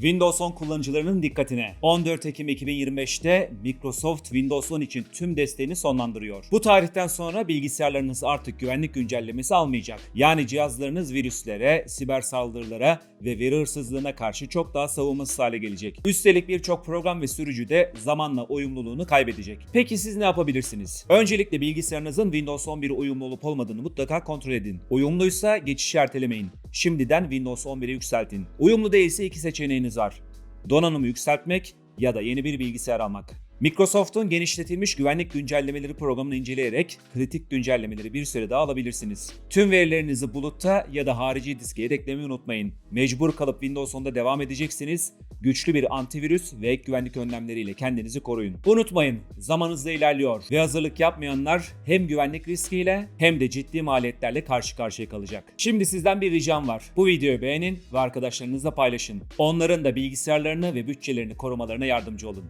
Windows 10 kullanıcılarının dikkatine. 14 Ekim 2025'te Microsoft Windows 10 için tüm desteğini sonlandırıyor. Bu tarihten sonra bilgisayarlarınız artık güvenlik güncellemesi almayacak. Yani cihazlarınız virüslere, siber saldırılara ve veri hırsızlığına karşı çok daha savunmasız hale gelecek. Üstelik birçok program ve sürücü de zamanla uyumluluğunu kaybedecek. Peki siz ne yapabilirsiniz? Öncelikle bilgisayarınızın Windows 11'e uyumlu olup olmadığını mutlaka kontrol edin. Uyumluysa geçişi ertelemeyin. Şimdiden Windows 11'e yükseltin. Uyumlu değilse iki seçeneğiniz var. Donanımı yükseltmek ya da yeni bir bilgisayar almak. Microsoft'un genişletilmiş güvenlik güncellemeleri programını inceleyerek kritik güncellemeleri bir süre daha alabilirsiniz. Tüm verilerinizi bulutta ya da harici diske yedeklemeyi unutmayın. Mecbur kalıp Windows 10'da devam edeceksiniz. Güçlü bir antivirüs ve ek güvenlik önlemleriyle kendinizi koruyun. Unutmayın, zaman hızla ilerliyor ve hazırlık yapmayanlar hem güvenlik riskiyle hem de ciddi maliyetlerle karşı karşıya kalacak. Şimdi sizden bir ricam var. Bu videoyu beğenin ve arkadaşlarınızla paylaşın. Onların da bilgisayarlarını ve bütçelerini korumalarına yardımcı olun.